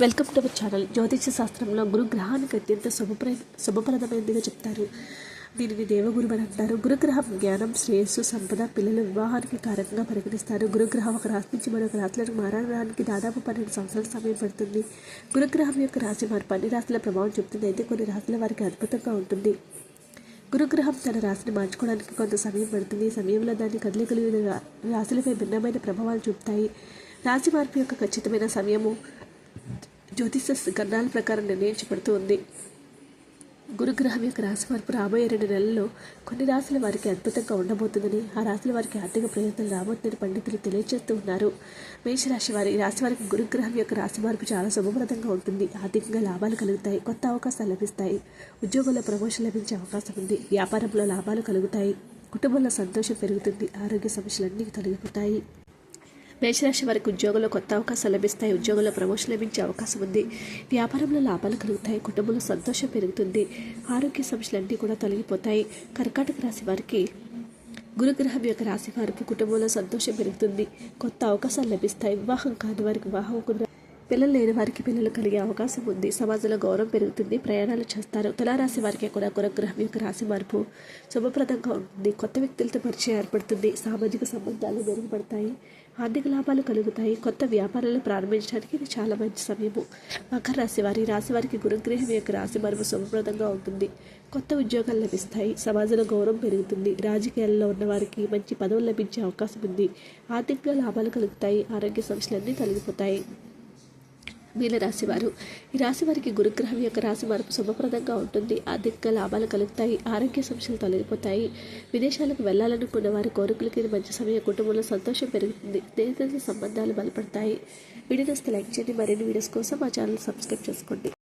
Welcome to our channel. జ్యోతిష శాస్త్రంలో గురుగ్రహానికి అత్యంత శుభప్ర శుభప్రదమైనదిగా చెప్తారు. దీనిని దేవగురు అని అంటారు. గురుగ్రహం జ్ఞానం శ్రేయస్సు సంపద పిల్లల వివాహానికి కారకంగా పరిగణిస్తారు. గురుగ్రహం ఒక రాశి నుంచి మరొక రాశులకు మారడానికి దాదాపు పన్నెండు సంవత్సరాల సమయం పడుతుంది. గురుగ్రహం యొక్క రాశి మార్పు అన్ని రాశుల ప్రభావం చెప్తుంది. అయితే కొన్ని రాశుల వారికి అద్భుతంగా ఉంటుంది. గురుగ్రహం తన రాశిని మార్చుకోవడానికి కొంత సమయం పడుతుంది. ఈ సమయంలో దాని కదలికలు వివిధ రా- రాశులపై భిన్నమైన ప్రభావాలు చూపుతాయి. రాశి మార్పు యొక్క ఖచ్చితమైన సమయము జ్యోతిష గణాల ప్రకారం నిర్ణయించబడుతూ ఉంది. గురుగ్రహం యొక్క రాశి మార్పు రాబోయే రెండు నెలల్లో కొన్ని రాశుల వారికి అద్భుతంగా ఉండబోతుందని ఆ రాశుల వారికి ఆర్థిక ప్రయత్నాలు రాబోతుందని పండితులు తెలియజేస్తూ ఉన్నారు. మేషరాశి వారి రాశి వారికి గురుగ్రహం యొక్క రాశి మార్పు చాలా శుభప్రదంగా ఉంటుంది. ఆర్థికంగా లాభాలు కలుగుతాయి కొత్త అవకాశాలు లభిస్తాయి. ఉద్యోగంలో ప్రమోషన్ లభించే అవకాశం ఉంది. వ్యాపారంలో లాభాలు కలుగుతాయి. కుటుంబంలో సంతోషం పెరుగుతుంది. ఆరోగ్య సమస్యలన్నీ తొలగిపోతాయి. మేషరాశి వారికి ఉద్యోగంలో కొత్త అవకాశాలు లభిస్తాయి. ఉద్యోగంలో ప్రమోషన్ లభించే అవకాశం ఉంది. వ్యాపారంలో లాభాలు కలుగుతాయి. కుటుంబంలో సంతోషం పెరుగుతుంది. ఆరోగ్య సమస్యలన్నీ కూడా తొలగిపోతాయి. కర్కాటక రాశి వారికి గురుగ్రహం యొక్క రాశి వారికి కుటుంబంలో సంతోషం పెరుగుతుంది. కొత్త అవకాశాలు లభిస్తాయి. వివాహం కాని వారికి వివాహం కూడా పిల్లలు లేని వారికి పిల్లలు కలిగే అవకాశం ఉంది. సమాజంలో గౌరవం పెరుగుతుంది. ప్రయాణాలు చేస్తారు. తులారాశి వారికి కూడా గురుగ్రహం యొక్క రాశి మార్పు శుభప్రదంగా ఉంటుంది. కొత్త వ్యక్తులతో పరిచయం ఏర్పడుతుంది. సామాజిక సంబంధాలు మెరుగుపడతాయి. ఆర్థిక లాభాలు కలుగుతాయి. కొత్త వ్యాపారాలు ప్రారంభించడానికి ఇది చాలా మంచి సమయము. మకర రాశి వారి రాశి వారికి గురుగ్రహం యొక్క రాశి మార్పు శుభప్రదంగా ఉంటుంది. కొత్త ఉద్యోగాలు లభిస్తాయి. సమాజంలో గౌరవం పెరుగుతుంది. రాజకీయాల్లో ఉన్న వారికి మంచి పదవులు లభించే అవకాశం ఉంది. ఆర్థికంగా లాభాలు కలుగుతాయి. ఆరోగ్య సమస్యలన్నీ తొలగిపోతాయి. మీల రాశివారు. ఈ రాశి వారికి గురుగ్రహం యొక్క రాశి మార్పు శుభప్రదంగా ఉంటుంది. ఆర్థిక లాభాలు కలుగుతాయి. ఆరోగ్య సమస్యలు తొలగిపోతాయి. విదేశాలకు వెళ్ళాలనుకున్న వారి కోరికలకి ఇది మంచి సమయం. కుటుంబంలో సంతోషం పెరుగుతుంది. స్నేహితుల సంబంధాలు బలపడతాయి. వీడియోస్ లైక్ చేయండి. మరిన్ని వీడియోస్ కోసం మా ఛానల్ సబ్స్క్రైబ్ చేసుకోండి.